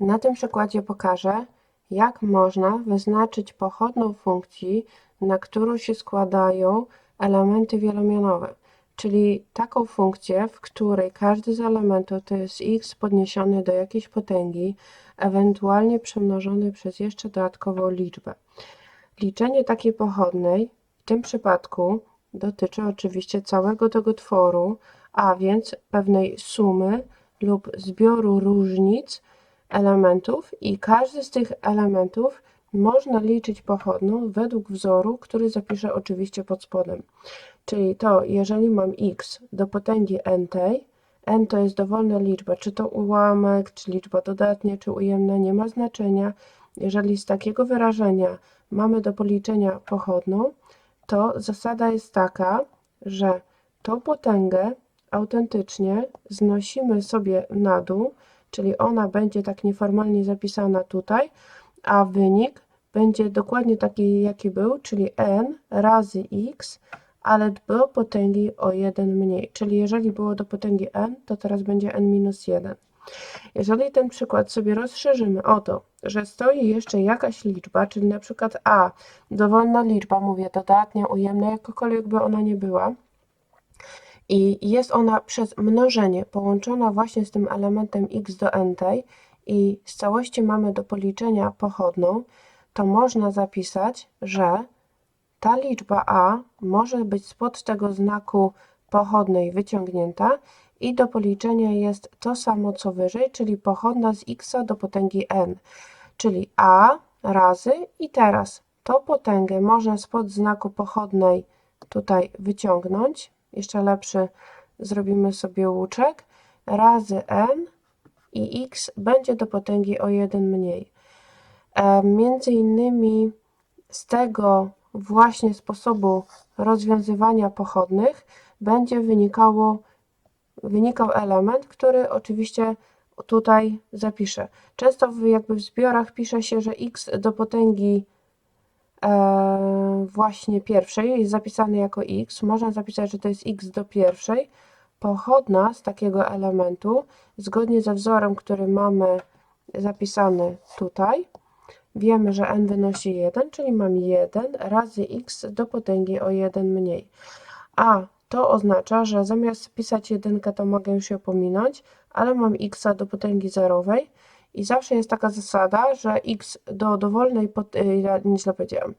Na tym przykładzie pokażę, jak można wyznaczyć pochodną funkcji, na którą się składają elementy wielomianowe, czyli taką funkcję, w której każdy z elementów to jest x podniesiony do jakiejś potęgi, ewentualnie przemnożony przez jeszcze dodatkową liczbę. Liczenie takiej pochodnej w tym przypadku dotyczy oczywiście całego tego tworu, a więc pewnej sumy lub zbioru różnic elementów i każdy z tych elementów można liczyć pochodną według wzoru, który zapiszę oczywiście pod spodem. Czyli to, jeżeli mam x do potęgi n tej, n to jest dowolna liczba, czy to ułamek, czy liczba dodatnia, czy ujemna, nie ma znaczenia. Jeżeli z takiego wyrażenia mamy do policzenia pochodną, to zasada jest taka, że tą potęgę autentycznie znosimy sobie na dół, czyli ona będzie tak nieformalnie zapisana tutaj, a wynik będzie dokładnie taki, jaki był, czyli n razy x, ale do potęgi o 1 mniej. Czyli jeżeli było do potęgi n, to teraz będzie n minus 1. Jeżeli ten przykład sobie rozszerzymy o to, że stoi jeszcze jakaś liczba, czyli na przykład a, dowolna liczba, mówię dodatnia, ujemna, jakakolwiek by ona nie była, i jest ona przez mnożenie połączona właśnie z tym elementem x do n tej i z całości mamy do policzenia pochodną, to można zapisać, że ta liczba a może być spod tego znaku pochodnej wyciągnięta i do policzenia jest to samo co wyżej, czyli pochodna z x do potęgi n, czyli a razy i teraz tą potęgę można spod znaku pochodnej tutaj wyciągnąć, jeszcze lepszy zrobimy sobie łuczek, razy n i x będzie do potęgi o 1 mniej. E, między innymi z tego właśnie sposobu rozwiązywania pochodnych będzie wynikało, wynikał element, który oczywiście tutaj zapiszę. Często w, jakby w zbiorach pisze się, że x do potęgi właśnie pierwszej jest zapisany jako x. Można zapisać, że to jest x do pierwszej. Pochodna z takiego elementu, zgodnie ze wzorem, który mamy zapisany tutaj, wiemy, że n wynosi 1, czyli mam 1 razy x do potęgi o 1 mniej. A to oznacza, że zamiast pisać 1, to mogę ją pominąć, ale mam x do potęgi zerowej i zawsze jest taka zasada, że x do dowolnej, ja źle powiedziałam,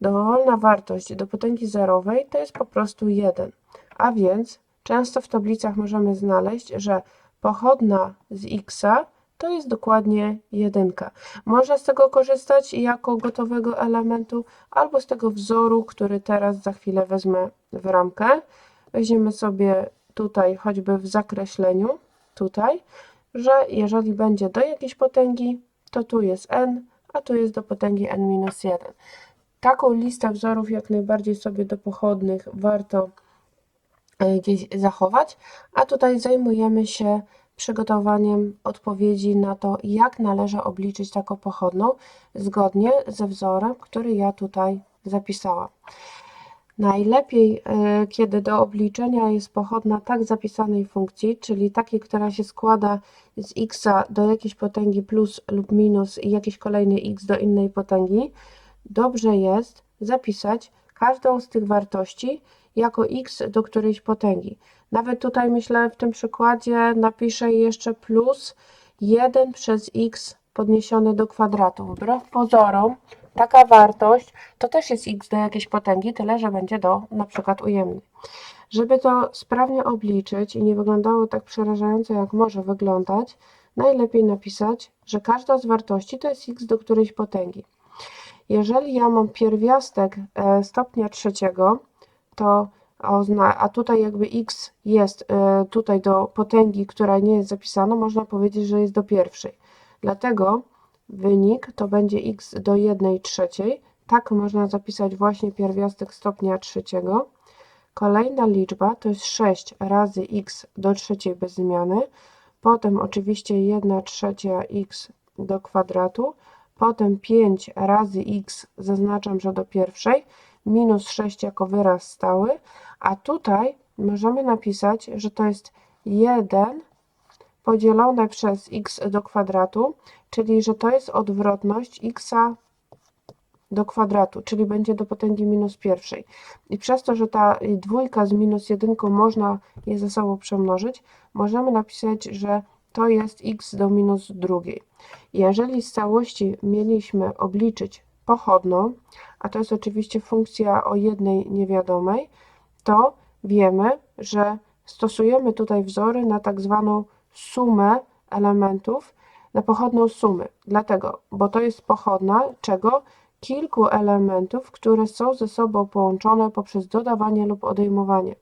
dowolna wartość do potęgi zerowej to jest po prostu 1. A więc często w tablicach możemy znaleźć, że pochodna z x to jest dokładnie jedynka. Można z tego korzystać jako gotowego elementu, albo z tego wzoru, który teraz za chwilę wezmę w ramkę. Weźmiemy sobie tutaj choćby w zakreśleniu, tutaj, że jeżeli będzie do jakiejś potęgi, to tu jest n, a tu jest do potęgi n-1. Taką listę wzorów jak najbardziej sobie do pochodnych warto e, gdzieś zachować, a tutaj zajmujemy się przygotowaniem odpowiedzi na to, jak należy obliczyć taką pochodną zgodnie ze wzorem, który ja tutaj zapisałam. Najlepiej, e, kiedy do obliczenia jest pochodna tak zapisanej funkcji, czyli takiej, która się składa z x do jakiejś potęgi plus lub minus i jakiejś kolejnej x do innej potęgi, dobrze jest zapisać każdą z tych wartości jako x do którejś potęgi. Nawet tutaj myślę w tym przykładzie napiszę jeszcze plus 1 przez x podniesione do kwadratu. Wbrew pozorom taka wartość to też jest x do jakiejś potęgi, tyle że będzie do na przykład ujemnej. Żeby to sprawnie obliczyć i nie wyglądało tak przerażająco jak może wyglądać, najlepiej napisać, że każda z wartości to jest x do którejś potęgi. Jeżeli ja mam pierwiastek e, stopnia trzeciego, to a tutaj jakby x jest e, tutaj do potęgi, która nie jest zapisana, można powiedzieć, że jest do pierwszej. Dlatego wynik to będzie x do 1 trzeciej. Tak można zapisać właśnie pierwiastek stopnia trzeciego. Kolejna liczba to jest 6 razy x do trzeciej bez zmiany. Potem oczywiście 1 trzecia x do kwadratu. Potem 5 razy x zaznaczam, że do pierwszej minus 6 jako wyraz stały, a tutaj możemy napisać, że to jest 1 podzielone przez x do kwadratu, czyli że to jest odwrotność x do kwadratu, czyli będzie do potęgi minus pierwszej. I przez to, że ta dwójka z minus jedynką można je ze sobą przemnożyć, możemy napisać, że to jest x do minus drugiej. Jeżeli z całości mieliśmy obliczyć pochodną, a to jest oczywiście funkcja o jednej niewiadomej, to wiemy, że stosujemy tutaj wzory na tak zwaną sumę elementów, na pochodną sumy. Dlatego, bo to jest pochodna czego? Kilku elementów, które są ze sobą połączone poprzez dodawanie lub odejmowanie.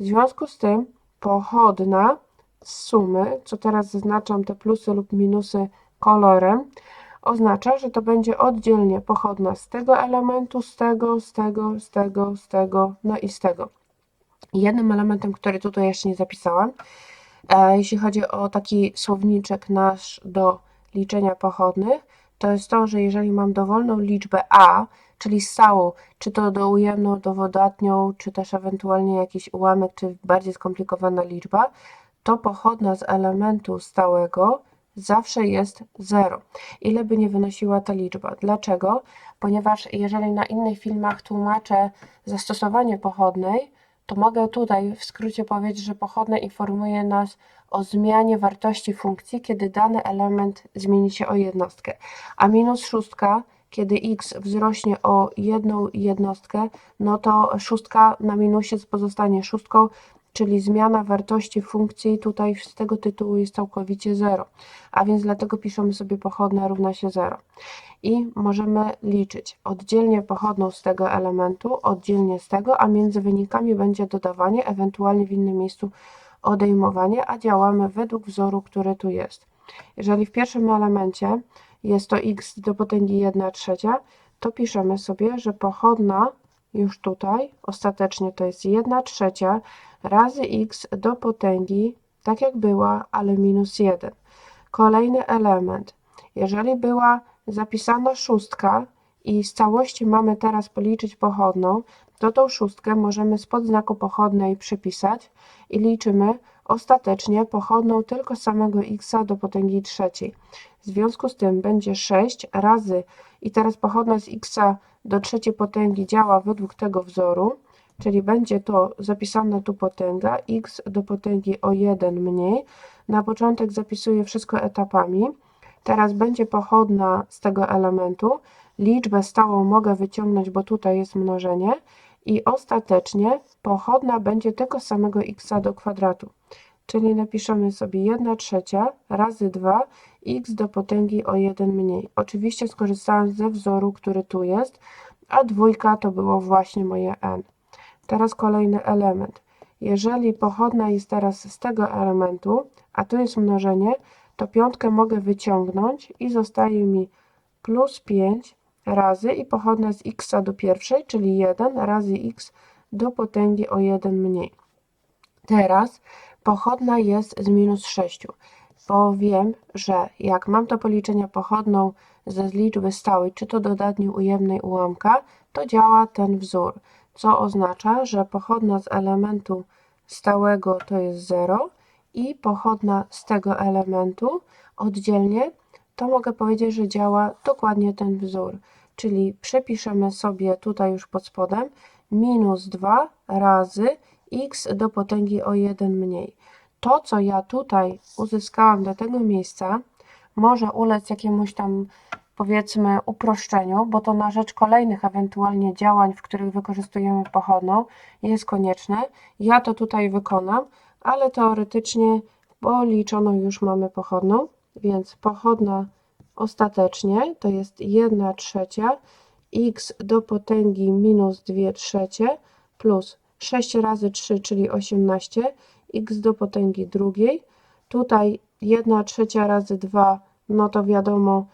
W związku z tym pochodna sumy, co teraz zaznaczam te plusy lub minusy kolorem, oznacza, że to będzie oddzielnie pochodna z tego elementu, z tego, z tego, z tego, z tego, no i z tego. Jednym elementem, który tutaj jeszcze nie zapisałam, jeśli chodzi o taki słowniczek nasz do liczenia pochodnych, to jest to, że jeżeli mam dowolną liczbę a, czyli stałą, czy to do ujemną, dowodatnią, czy też ewentualnie jakiś ułamek, czy bardziej skomplikowana liczba, to pochodna z elementu stałego zawsze jest 0. Ile by nie wynosiła ta liczba? Dlaczego? Ponieważ jeżeli na innych filmach tłumaczę zastosowanie pochodnej, to mogę tutaj w skrócie powiedzieć, że pochodne informuje nas o zmianie wartości funkcji, kiedy dany element zmieni się o jednostkę. A minus szóstka, kiedy x wzrośnie o jedną jednostkę, no to szóstka na minusie pozostanie szóstką, czyli zmiana wartości funkcji tutaj z tego tytułu jest całkowicie 0. A więc dlatego piszemy sobie pochodna równa się 0. I możemy liczyć oddzielnie pochodną z tego elementu, oddzielnie z tego, a między wynikami będzie dodawanie, ewentualnie w innym miejscu odejmowanie, a działamy według wzoru, który tu jest. Jeżeli w pierwszym elemencie jest to x do potęgi 1 trzecia, to piszemy sobie, że pochodna już tutaj ostatecznie to jest 1 trzecia razy x do potęgi, tak jak była, ale minus 1. Kolejny element. Jeżeli była zapisana szóstka i z całości mamy teraz policzyć pochodną, to tą szóstkę możemy spod znaku pochodnej przypisać i liczymy ostatecznie pochodną tylko samego x do potęgi trzeciej. W związku z tym będzie 6 razy i teraz pochodna z x do trzeciej potęgi działa według tego wzoru, czyli będzie to zapisana tu potęga x do potęgi o 1 mniej. Na początek zapisuję wszystko etapami. Teraz będzie pochodna z tego elementu. Liczbę stałą mogę wyciągnąć, bo tutaj jest mnożenie. I ostatecznie pochodna będzie tego samego x do kwadratu. Czyli napiszemy sobie 1 trzecia razy 2 x do potęgi o 1 mniej. Oczywiście skorzystałam ze wzoru, który tu jest, a dwójka to było właśnie moje n. Teraz kolejny element. Jeżeli pochodna jest teraz z tego elementu, a tu jest mnożenie, to piątkę mogę wyciągnąć i zostaje mi plus 5 razy i pochodna z x do pierwszej, czyli 1 razy x do potęgi o 1 mniej. Teraz pochodna jest z minus 6, bo wiem, że jak mam to policzenia pochodną ze liczby stałej, czy to dodatniej ujemnej ułamka, to działa ten wzór, co oznacza, że pochodna z elementu stałego to jest 0 i pochodna z tego elementu oddzielnie, to mogę powiedzieć, że działa dokładnie ten wzór. Czyli przepiszemy sobie tutaj już pod spodem minus 2 razy x do potęgi o 1 mniej. To, co ja tutaj uzyskałam do tego miejsca, może ulec jakiemuś tam powiedzmy uproszczeniu, bo to na rzecz kolejnych ewentualnie działań, w których wykorzystujemy pochodną, jest konieczne. Ja to tutaj wykonam, ale teoretycznie policzoną już mamy pochodną, więc pochodna ostatecznie to jest 1 trzecia x do potęgi minus 2 trzecie plus 6 razy 3, czyli 18, x do potęgi drugiej. Tutaj 1 trzecia razy 2, no to wiadomo,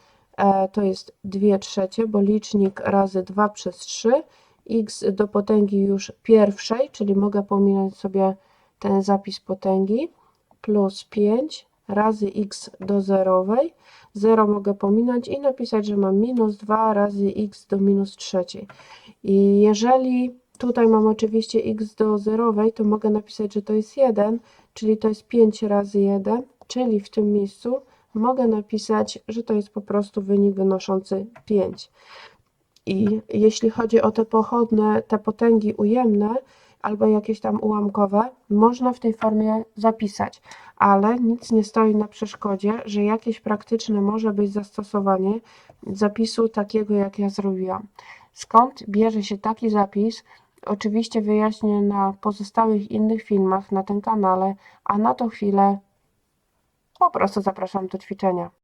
to jest 2 trzecie, bo licznik razy 2 przez 3, x do potęgi już pierwszej, czyli mogę pominąć sobie ten zapis potęgi, plus 5 razy x do zerowej. 0 mogę pominąć i napisać, że mam minus 2 razy x do minus trzeciej. I jeżeli tutaj mam oczywiście x do zerowej, to mogę napisać, że to jest 1, czyli to jest 5 razy 1, czyli w tym miejscu mogę napisać, że to jest po prostu wynik wynoszący 5. I jeśli chodzi o te pochodne, te potęgi ujemne albo jakieś tam ułamkowe, można w tej formie zapisać, ale nic nie stoi na przeszkodzie, że jakieś praktyczne może być zastosowanie zapisu takiego, jak ja zrobiłam. Skąd bierze się taki zapis? Oczywiście wyjaśnię na pozostałych innych filmach na tym kanale, a na tą chwilę po prostu zapraszam do ćwiczenia.